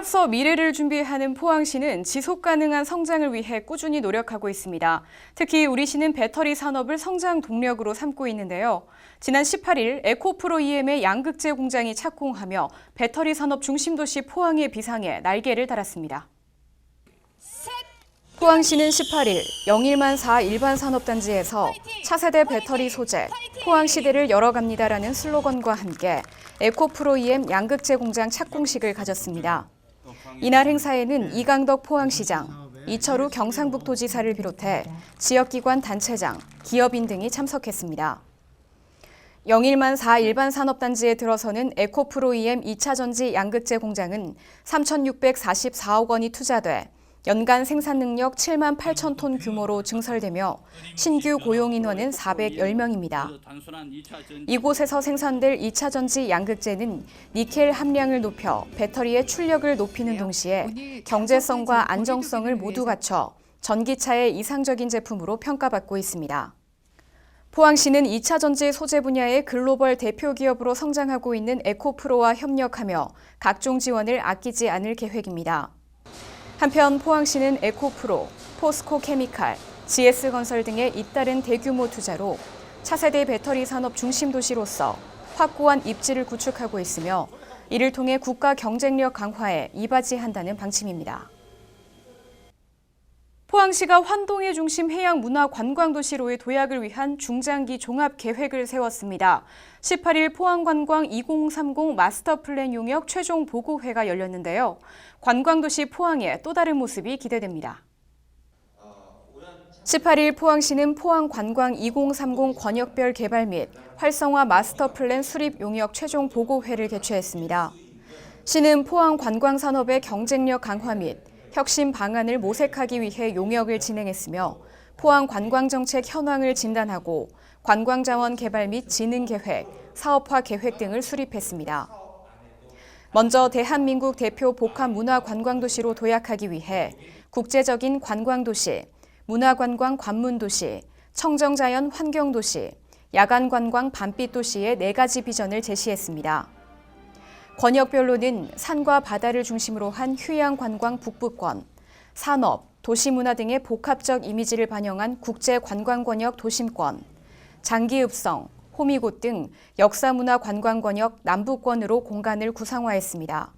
앞서 미래를 준비하는 포항시는 지속 가능한 성장을 위해 꾸준히 노력하고 있습니다. 특히 우리 시는 배터리 산업을 성장 동력으로 삼고 있는데요. 지난 18일 에코프로 EM의 양극재 공장이 착공하며 배터리 산업 중심 도시 포항의 비상에 날개를 달았습니다. 포항시는 18일 영일만 4 일반 산업단지에서 차세대 배터리 소재 포항시대를 열어갑니다라는 슬로건과 함께 에코프로 EM 양극재 공장 착공식을 가졌습니다. 이날 행사에는 이강덕 포항시장, 이철우 경상북도지사를 비롯해 지역기관 단체장, 기업인 등이 참석했습니다. 영일만 4 일반 산업단지에 들어서는 에코프로 EM 2차 전지 양극재 공장은 3,644억 원이 투자돼 연간 생산 능력 7만 8천 톤 규모로 증설되며 신규 고용 인원은 410명입니다. 이곳에서 생산될 2차 전지 양극재는 니켈 함량을 높여 배터리의 출력을 높이는 동시에 경제성과 안정성을 모두 갖춰 전기차의 이상적인 제품으로 평가받고 있습니다. 포항시는 2차 전지 소재 분야의 글로벌 대표 기업으로 성장하고 있는 에코프로와 협력하며 각종 지원을 아끼지 않을 계획입니다. 한편 포항시는 에코프로, 포스코 케미칼, GS건설 등의 잇따른 대규모 투자로 차세대 배터리 산업 중심 도시로서 확고한 입지를 구축하고 있으며 이를 통해 국가 경쟁력 강화에 이바지한다는 방침입니다. 포항시가 환동의 중심 해양 문화 관광 도시로의 도약을 위한 중장기 종합 계획을 세웠습니다. 18일 포항관광 2030 마스터 플랜 용역 최종 보고회가 열렸는데요. 관광도시 포항의 또 다른 모습이 기대됩니다. 18일 포항시는 포항관광 2030 권역별 개발 및 활성화 마스터 플랜 수립 용역 최종 보고회를 개최했습니다. 시는 포항 관광 산업의 경쟁력 강화 및 혁신 방안을 모색하기 위해 용역을 진행했으며 포항 관광 정책 현황을 진단하고 관광 자원 개발 및 진흥 계획, 사업화 계획 등을 수립했습니다. 먼저 대한민국 대표 복합 문화 관광 도시로 도약하기 위해 국제적인 관광 도시, 문화 관광 관문 도시, 청정 자연 환경 도시, 야간 관광 밤빛 도시의 네 가지 비전을 제시했습니다. 권역별로는 산과 바다를 중심으로 한 휴양 관광 북부권, 산업, 도시문화 등의 복합적 이미지를 반영한 국제 관광 권역 도심권, 장기읍성, 호미곶 등 역사문화 관광 권역 남부권으로 공간을 구상화했습니다.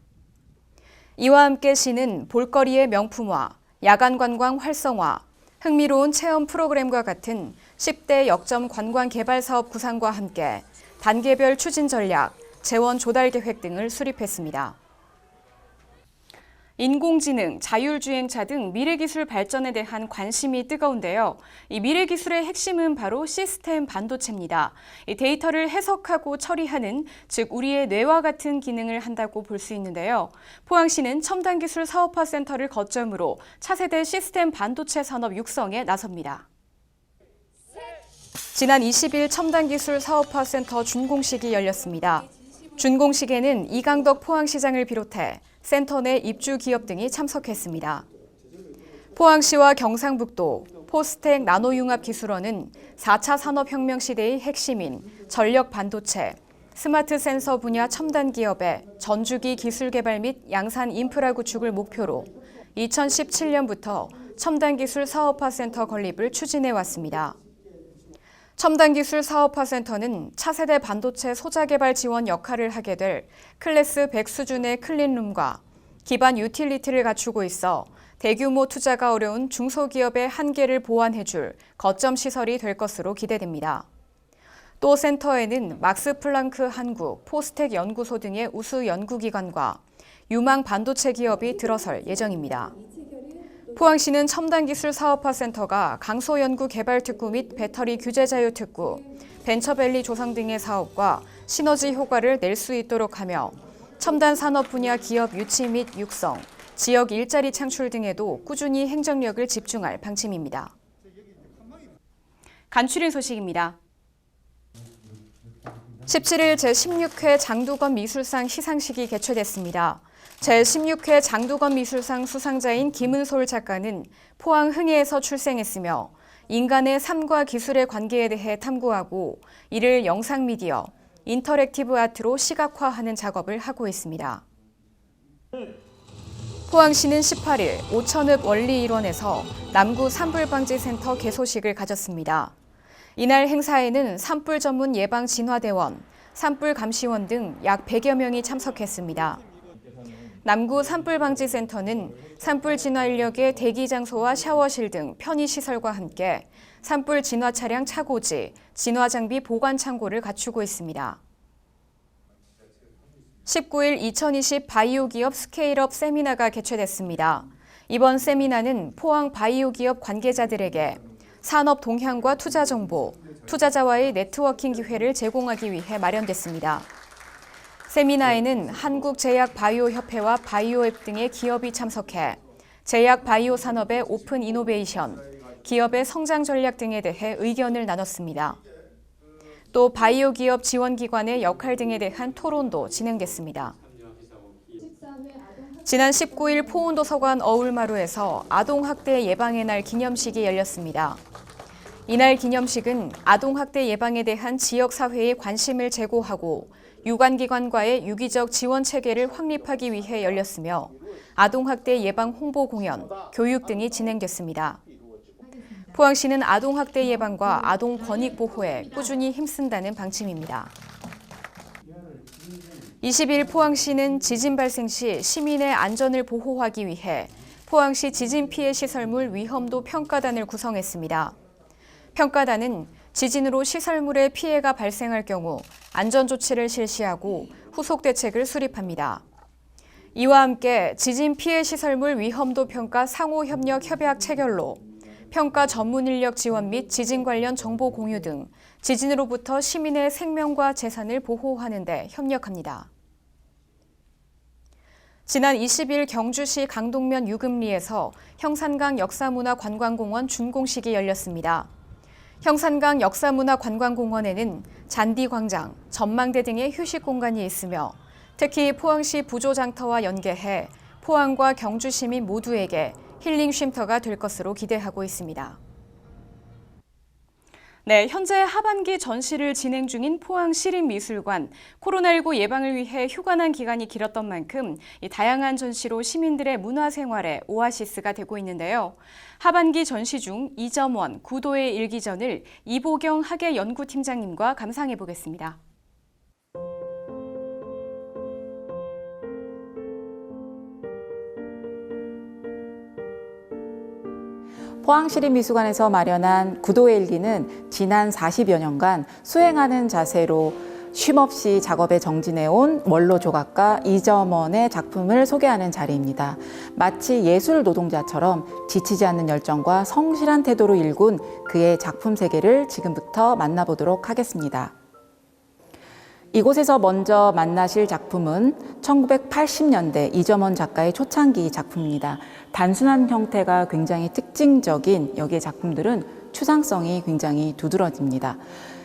이와 함께 시는 볼거리의 명품화, 야간 관광 활성화, 흥미로운 체험 프로그램과 같은 10대 역점 관광 개발 사업 구상과 함께 단계별 추진 전략, 재원 조달 계획 등을 수립했습니다. 인공지능, 자율주행차 등 미래기술 발전에 대한 관심이 뜨거운데요. 이 미래기술의 핵심은 바로 시스템 반도체입니다. 이 데이터를 해석하고 처리하는, 즉 우리의 뇌와 같은 기능을 한다고 볼 수 있는데요. 포항시는 첨단기술 사업화 센터를 거점으로 차세대 시스템 반도체 산업 육성에 나섭니다. 지난 20일 첨단기술 사업화 센터 준공식이 열렸습니다. 준공식에는 이강덕 포항시장을 비롯해 센터 내 입주 기업 등이 참석했습니다. 포항시와 경상북도 포스텍 나노융합기술원은 4차 산업혁명 시대의 핵심인 전력 반도체, 스마트 센서 분야 첨단 기업의 전주기 기술 개발 및 양산 인프라 구축을 목표로 2017년부터 첨단 기술 사업화 센터 건립을 추진해 왔습니다. 첨단기술 사업화 센터는 차세대 반도체 소자 개발 지원 역할을 하게 될 클래스 100 수준의 클린룸과 기반 유틸리티를 갖추고 있어 대규모 투자가 어려운 중소기업의 한계를 보완해줄 거점 시설이 될 것으로 기대됩니다. 또 센터에는 막스 플랑크 한국, 포스텍 연구소 등의 우수 연구기관과 유망 반도체 기업이 들어설 예정입니다. 포항시는 첨단기술 사업화 센터가 강소연구 개발특구 및 배터리 규제 자유 특구, 벤처밸리 조성 등의 사업과 시너지 효과를 낼 수 있도록 하며 첨단 산업 분야 기업 유치 및 육성, 지역 일자리 창출 등에도 꾸준히 행정력을 집중할 방침입니다. 간추린 소식입니다. 17일 제16회 장두건 미술상 시상식이 개최됐습니다. 제16회 장두건 미술상 수상자인 김은솔 작가는 포항 흥해에서 출생했으며 인간의 삶과 기술의 관계에 대해 탐구하고 이를 영상 미디어, 인터랙티브 아트로 시각화하는 작업을 하고 있습니다. 포항시는 18일 오천읍 원리 일원에서 남구 산불방지센터 개소식을 가졌습니다. 이날 행사에는 산불 전문 예방 진화대원, 산불 감시원 등 약 100여 명이 참석했습니다. 남구 산불방지센터는 산불 진화 인력의 대기 장소와 샤워실 등 편의 시설과 함께 산불 진화 차량 차고지, 진화 장비 보관 창고를 갖추고 있습니다. 19일 2020 바이오 기업 스케일업 세미나가 개최됐습니다. 이번 세미나는 포항 바이오 기업 관계자들에게 산업 동향과 투자 정보, 투자자와의 네트워킹 기회를 제공하기 위해 마련됐습니다. 세미나에는 한국제약바이오협회와 바이오앱 등의 기업이 참석해 제약 바이오 산업의 오픈 이노베이션, 기업의 성장 전략 등에 대해 의견을 나눴습니다. 또 바이오 기업 지원 기관의 역할 등에 대한 토론도 진행됐습니다. 지난 19일 포운도서관 어울마루에서 아동학대 예방의 날 기념식이 열렸습니다. 이날 기념식은 아동학대 예방에 대한 지역사회의 관심을 제고하고 유관기관과의 유기적 지원 체계를 확립하기 위해 열렸으며 아동학대 예방 홍보 공연, 교육 등이 진행됐습니다. 포항시는 아동학대 예방과 아동 권익 보호에 꾸준히 힘쓴다는 방침입니다. 20일 포항시는 지진 발생 시 시민의 안전을 보호하기 위해 포항시 지진 피해 시설물 위험도 평가단을 구성했습니다. 평가단은 지진으로 시설물에 피해가 발생할 경우 안전 조치를 실시하고 후속 대책을 수립합니다. 이와 함께 지진 피해 시설물 위험도 평가 상호 협력 협약 체결로 평가 전문 인력 지원 및 지진 관련 정보 공유 등 지진으로부터 시민의 생명과 재산을 보호하는 데 협력합니다. 지난 20일 경주시 강동면 유금리에서 형산강 역사문화관광공원 준공식이 열렸습니다. 형산강 역사문화관광공원에는 잔디광장, 전망대 등의 휴식 공간이 있으며 특히 포항시 부조장터와 연계해 포항과 경주 시민 모두에게 힐링 쉼터가 될 것으로 기대하고 있습니다. 네, 현재 하반기 전시를 진행 중인 포항 시립미술관 코로나19 예방을 위해 휴관한 기간이 길었던 만큼 이 다양한 전시로 시민들의 문화생활에 오아시스가 되고 있는데요. 하반기 전시 중 이점원 구도의 일기전을 이보경 학예연구팀장님과 감상해 보겠습니다. 포항시립미술관에서 마련한 구도의 일기는 지난 40여 년간 수행하는 자세로 쉼없이 작업에 정진해온 원로 조각가 이점원의 작품을 소개하는 자리입니다. 마치 예술 노동자처럼 지치지 않는 열정과 성실한 태도로 일군 그의 작품 세계를 지금부터 만나보도록 하겠습니다. 이곳에서 먼저 만나실 작품은 1980년대 이점원 작가의 초창기 작품입니다. 단순한 형태가 굉장히 특징적인 여기의 작품들은 추상성이 굉장히 두드러집니다.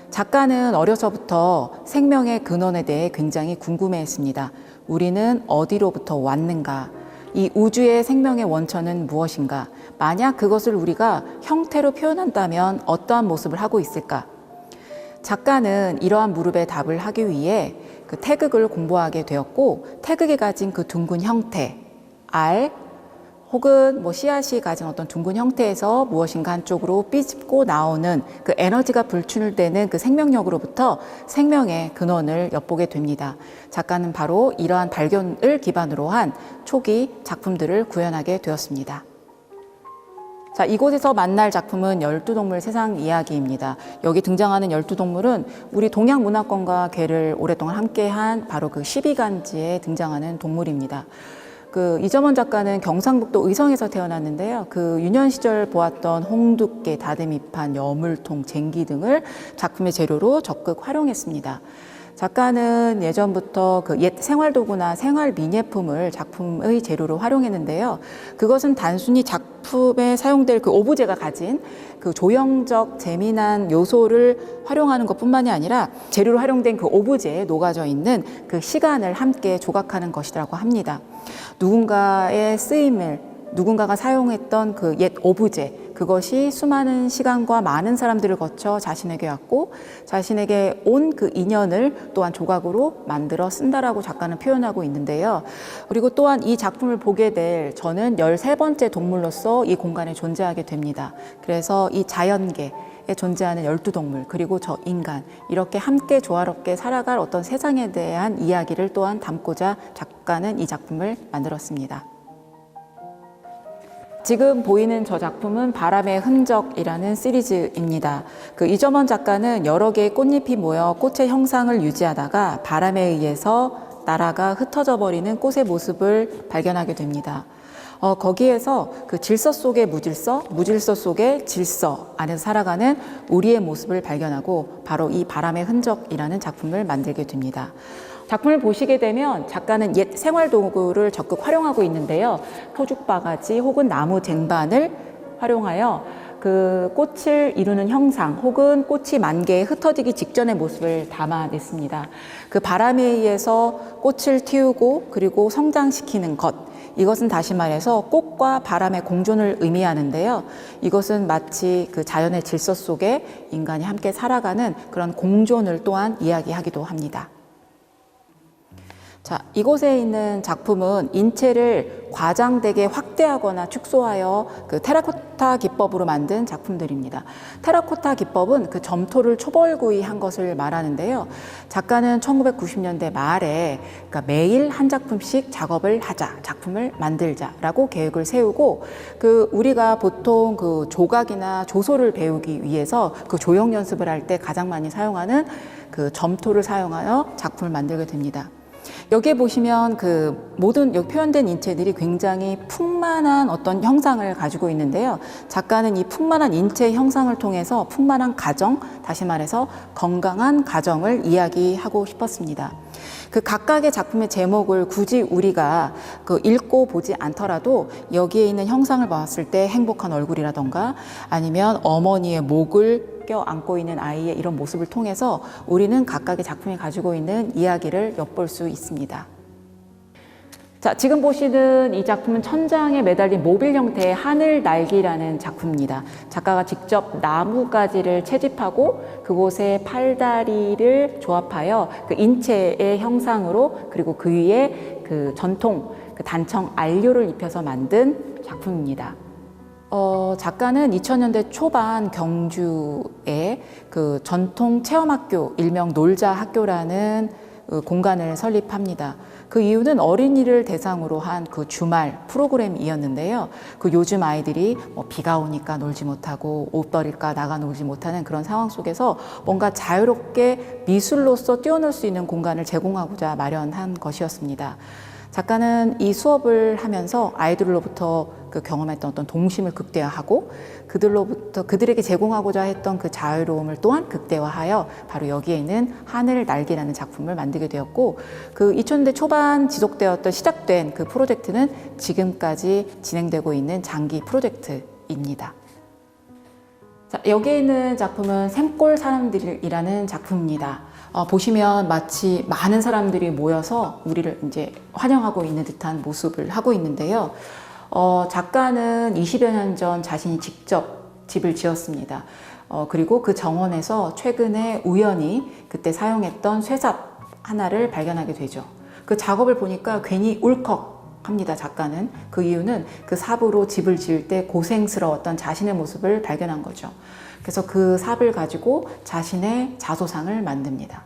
작가는 어려서부터 생명의 근원에 대해 굉장히 궁금해 했습니다. 우리는 어디로부터 왔는가? 이 우주의 생명의 원천은 무엇인가? 만약 그것을 우리가 형태로 표현한다면 어떠한 모습을 하고 있을까? 작가는 이러한 무릎에 답을 하기 위해 그 태극을 공부하게 되었고 태극이 가진 그 둥근 형태, 알 혹은 뭐 씨앗이 가진 어떤 둥근 형태에서 무엇인가 한쪽으로 삐집고 나오는 그 에너지가 불출되는 그 생명력으로부터 생명의 근원을 엿보게 됩니다. 작가는 바로 이러한 발견을 기반으로 한 초기 작품들을 구현하게 되었습니다. 자, 이곳에서 만날 작품은 열두 동물 세상 이야기입니다. 여기 등장하는 열두 동물은 우리 동양 문화권과 괴를 오랫동안 함께한 바로 그 12간지에 등장하는 동물입니다. 그 이점원 작가는 경상북도 의성에서 태어났는데요. 그 유년 시절 보았던 홍두깨, 다듬이판, 여물통, 쟁기 등을 작품의 재료로 적극 활용했습니다. 작가는 예전부터 그 옛 생활도구나 생활 미nie품을 작품의 재료로 활용했는데요. 그것은 단순히 작품에 사용될 그 오브제가 가진 그 조형적 재미난 요소를 활용하는 것 뿐만이 아니라 재료로 활용된 그 오브제에 녹아져 있는 그 시간을 함께 조각하는 것이라고 합니다. 누군가의 쓰임을 누군가가 사용했던 그 옛 오브제 그것이 수많은 시간과 많은 사람들을 거쳐 자신에게 왔고 자신에게 온 그 인연을 또한 조각으로 만들어 쓴다라고 작가는 표현하고 있는데요. 그리고 또한 이 작품을 보게 될 저는 13번째 동물로서 이 공간에 존재하게 됩니다. 그래서 이 자연계 에 존재하는 열두 동물 그리고 저 인간 이렇게 함께 조화롭게 살아갈 어떤 세상에 대한 이야기를 또한 담고자 작가는 이 작품을 만들었습니다. 지금 보이는 저 작품은 바람의 흔적이라는 시리즈입니다. 그 이점원 작가는 여러 개의 꽃잎이 모여 꽃의 형상을 유지하다가 바람에 의해서 날아가 흩어져 버리는 꽃의 모습을 발견하게 됩니다. 어, 거기에서 그 질서 속의 무질서, 무질서 속의 질서 안에서 살아가는 우리의 모습을 발견하고 바로 이 바람의 흔적이라는 작품을 만들게 됩니다. 작품을 보시게 되면 작가는 옛 생활 도구를 적극 활용하고 있는데요. 토죽 바가지 혹은 나무 쟁반을 활용하여 그 꽃을 이루는 형상 혹은 꽃이 만개에 흩어지기 직전의 모습을 담아냈습니다. 그 바람에 의해서 꽃을 틔우고 그리고 성장시키는 것. 이것은 다시 말해서 꽃과 바람의 공존을 의미하는데요. 이것은 마치 그 자연의 질서 속에 인간이 함께 살아가는 그런 공존을 또한 이야기하기도 합니다. 자, 이곳에 있는 작품은 인체를 과장되게 확대하거나 축소하여 그 테라코타 기법으로 만든 작품들입니다. 테라코타 기법은 그 점토를 초벌구이 한 것을 말하는데요. 작가는 1990년대 말에 그러니까 매일 한 작품씩 작업을 하자, 작품을 만들자라고 계획을 세우고 그 우리가 보통 그 조각이나 조소를 배우기 위해서 그 조형 연습을 할 때 가장 많이 사용하는 그 점토를 사용하여 작품을 만들게 됩니다. 여기에 보시면 그 모든 여기 표현된 인체들이 굉장히 풍만한 어떤 형상을 가지고 있는데요. 작가는 이 풍만한 인체 형상을 통해서 풍만한 가정, 다시 말해서 건강한 가정을 이야기하고 싶었습니다. 그 각각의 작품의 제목을 굳이 우리가 그 읽고 보지 않더라도 여기에 있는 형상을 봤을 때 행복한 얼굴이라던가 아니면 어머니의 목을 껴안고 있는 아이의 이런 모습을 통해서 우리는 각각의 작품이 가지고 있는 이야기를 엿볼 수 있습니다. 자, 지금 보시는 이 작품은 천장에 매달린 모빌 형태의 하늘 날기라는 작품입니다. 작가가 직접 나무가지를 채집하고 그곳에 팔다리를 조합하여 그 인체의 형상으로 그리고 그 위에 그 전통 그 단청 안료를 입혀서 만든 작품입니다. 어, 작가는 2000년대 초반 경주에 그 전통 체험학교, 일명 놀자 학교라는 그 공간을 설립합니다. 그 이유는 어린이를 대상으로 한 그 주말 프로그램이었는데요. 그 요즘 아이들이 뭐 비가 오니까 놀지 못하고 옷 버릴까 나가 놀지 못하는 그런 상황 속에서 뭔가 자유롭게 미술로서 뛰어놀 수 있는 공간을 제공하고자 마련한 것이었습니다. 작가는 이 수업을 하면서 아이들로부터 그 경험했던 어떤 동심을 극대화하고 그들로부터 그들에게 제공하고자 했던 그 자유로움을 또한 극대화하여 바로 여기에 있는 하늘 날개라는 작품을 만들게 되었고 그 2000년대 초반 지속되었던 시작된 그 프로젝트는 지금까지 진행되고 있는 장기 프로젝트입니다. 자, 여기에 있는 작품은 샘골 사람들이라는 작품입니다. 어, 보시면 마치 많은 사람들이 모여서 우리를 이제 환영하고 있는 듯한 모습을 하고 있는데요. 어, 작가는 20여 년 전 자신이 직접 집을 지었습니다. 어, 그리고 그 정원에서 최근에 우연히 그때 사용했던 쇠삽 하나를 발견하게 되죠. 그 작업을 보니까 괜히 울컥 합니다, 작가는. 그 이유는 그 삽으로 집을 지을 때 고생스러웠던 자신의 모습을 발견한 거죠. 그래서 그 삽을 가지고 자신의 자소상을 만듭니다.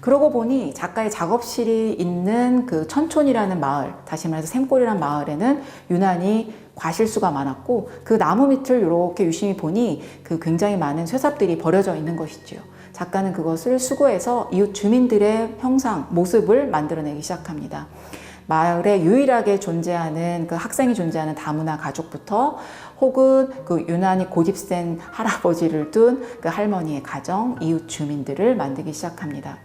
그러고 보니 작가의 작업실이 있는 그 천촌이라는 마을, 다시 말해서 샘골이라는 마을에는 유난히 과실수가 많았고 그 나무 밑을 이렇게 유심히 보니 그 굉장히 많은 쇠삽들이 버려져 있는 것이지요. 작가는 그것을 수거해서 이웃 주민들의 형상, 모습을 만들어내기 시작합니다. 마을에 유일하게 존재하는 그 학생이 존재하는 다문화 가족부터 혹은 그 유난히 고집센 할아버지를 둔 그 할머니의 가정, 이웃 주민들을 만들기 시작합니다.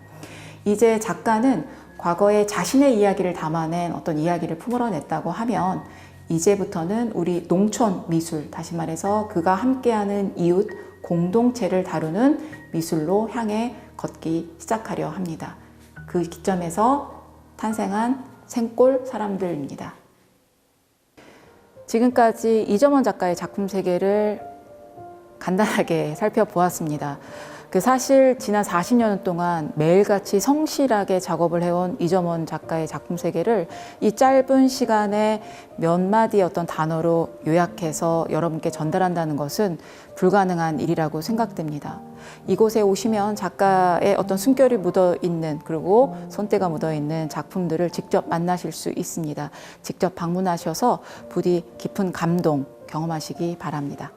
이제 작가는 과거에 자신의 이야기를 담아낸 어떤 이야기를 품어냈다고 하면 이제부터는 우리 농촌 미술, 다시 말해서 그가 함께하는 이웃 공동체를 다루는 미술로 향해 걷기 시작하려 합니다. 그 기점에서 탄생한 생골 사람들입니다. 지금까지 이점원 작가의 작품 세계를 간단하게 살펴보았습니다. 그 사실 지난 40년 동안 매일같이 성실하게 작업을 해온 이점원 작가의 작품 세계를 이 짧은 시간에 몇 마디 어떤 단어로 요약해서 여러분께 전달한다는 것은 불가능한 일이라고 생각됩니다. 이곳에 오시면 작가의 어떤 숨결이 묻어 있는 그리고 손때가 묻어 있는 작품들을 직접 만나실 수 있습니다. 직접 방문하셔서 부디 깊은 감동 경험하시기 바랍니다.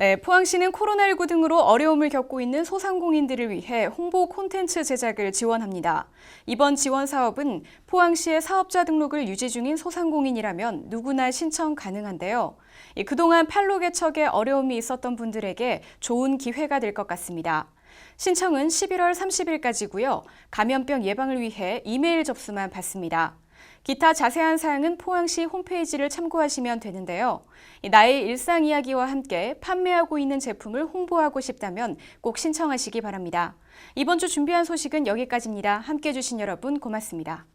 네, 포항시는 코로나19 등으로 어려움을 겪고 있는 소상공인들을 위해 홍보 콘텐츠 제작을 지원합니다. 이번 지원 사업은 포항시의 사업자 등록을 유지 중인 소상공인이라면 누구나 신청 가능한데요. 이 그동안 판로 개척에 어려움이 있었던 분들에게 좋은 기회가 될 것 같습니다. 신청은 11월 30일까지고요. 감염병 예방을 위해 이메일 접수만 받습니다. 기타 자세한 사항은 포항시 홈페이지를 참고하시면 되는데요. 이 나의 일상 이야기와 함께 판매하고 있는 제품을 홍보하고 싶다면 꼭 신청하시기 바랍니다. 이번 주 준비한 소식은 여기까지입니다. 함께 해주신 여러분 고맙습니다.